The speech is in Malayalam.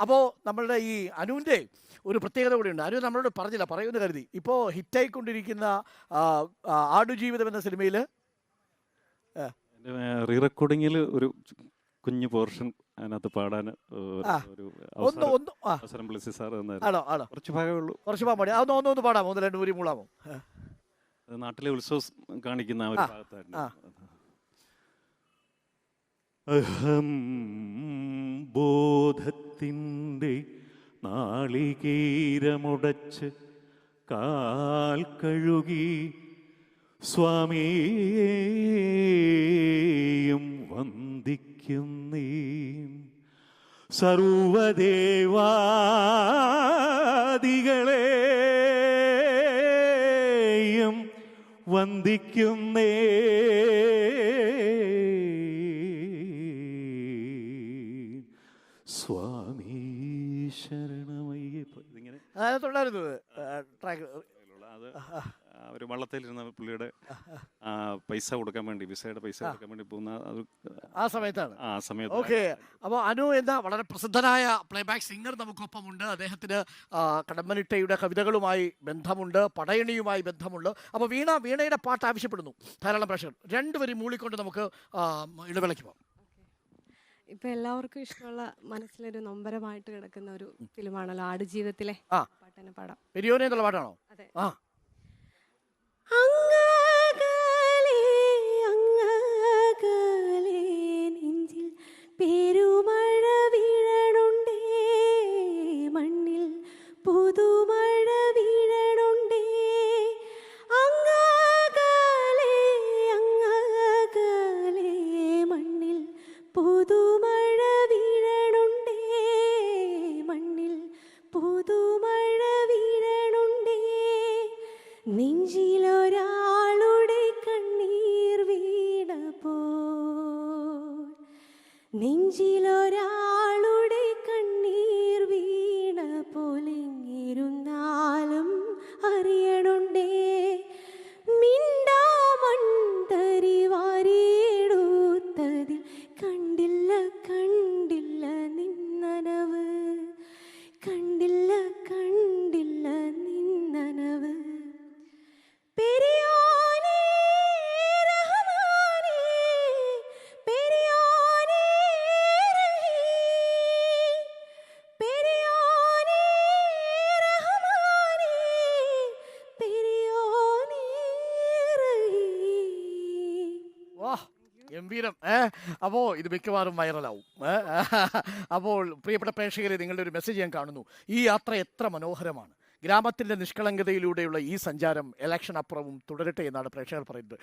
അപ്പോൾ നമ്മളുടെ ഈ അനുവിന്റെ ഒരു പ്രത്യേകത കൂടിയുണ്ട്. അനു നമ്മളോട് പറഞ്ഞില്ല പറയുമെന്ന് കരുതി. ഇപ്പോൾ ഹിറ്റായിക്കൊണ്ടിരിക്കുന്ന ആടുജീവിതം എന്ന സിനിമയിൽ? റീ റെക്കോർഡിങ്ങിൽ ഒരു കുഞ്ഞു പോർഷൻ അതിനകത്ത് പാടാൻ ഒരു- അവസരം സാർ തന്നായിരുന്നു. ആണോ ആണോ? കുറച്ച് ഭാഗമേ ഉള്ളൂ. കുറച്ച് ഭാഗം പാടി അതൊന്ന് ഒന്ന് പാടാമോ ഒന്ന് രണ്ട് മൂരി മൂളാമോ നാട്ടിലെ ഉത്സവം കാണിക്കുന്ന ഒരു ഭാഗത്തായിരുന്നു. അഹം അഹം ബോധത്തിന്റെ നാളികീരമുടച്ച് കാൽ കഴുകി സ്വാമിയേയും വന്ദിക്കുന്നീ സർവദേവാദികളെയും വന്ദിക്കുന്നേ സ്വാമി ശരണമയ്യപ്പ ഇതിങ്ങനെ അതിനകത്തുണ്ടായിരുന്നു ട്രാക്ക് അത് ആ ഒരു വള്ളത്തിലിരുന്ന പുള്ളിയുടെ പൈസ കൊടുക്കാൻ വേണ്ടി വിസയുടെ പൈസ കൊടുക്കാൻ വേണ്ടി പോകുന്ന ആ സമയത്താണ്. ആ സമയത്ത് ഓക്കെ. അപ്പോൾ അനു എന്ന വളരെ പ്രസിദ്ധനായ പ്ലേബാക്ക് സിംഗർ നമുക്കൊപ്പമുണ്ട്. അദ്ദേഹത്തിന് കടമ്പനിട്ടയുടെ കടമ്മനിട്ടയുടെ കവിതകളുമായി ബന്ധമുണ്ട് പടയണിയുമായി ബന്ധമുണ്ട്. അപ്പോൾ വീണ വീണയുടെ പാട്ട് ആവശ്യപ്പെടുന്നു. ധാരാളം പ്രേക്ഷകർ. രണ്ടുപേരും മൂളിക്കൊണ്ട് നമുക്ക് ഇടവേളയ്ക്ക് പോകാം. ഇപ്പൊ എല്ലാവർക്കും ഇഷ്ടമുള്ള മനസ്സിലൊരു നൊമ്പരമായിട്ട് കിടക്കുന്ന ഒരു ഫിലിമാണല്ലോ ആടുജീവിതത്തിലെ ആ. പാട്ടനെ പാടാം പെരിയോനെ എന്നുള്ള പാട്ടാണോ അതെ. ആ അങ്ങകലെ അങ്ങകലെ നെഞ്ചിൽ പെരുമഴ നെഞ്ചിലൊരാളുടെ ഗംഭീരം. ഏ? അപ്പോ ഇത് മിക്കവാറും വൈറലാവും? അപ്പോൾ പ്രിയപ്പെട്ട പ്രേക്ഷകരെ നിങ്ങളുടെ ഒരു മെസ്സേജ് ഞാൻ കാണുന്നു. ഈ യാത്ര എത്ര മനോഹരമാണ്. ഗ്രാമത്തിന്റെ നിഷ്കളങ്കതയിലൂടെയുള്ള ഈ സഞ്ചാരം ഇലക്ഷൻ അപ്പുറവും തുടരട്ടെ എന്നാണ് പ്രേക്ഷകർ പറയുന്നത്.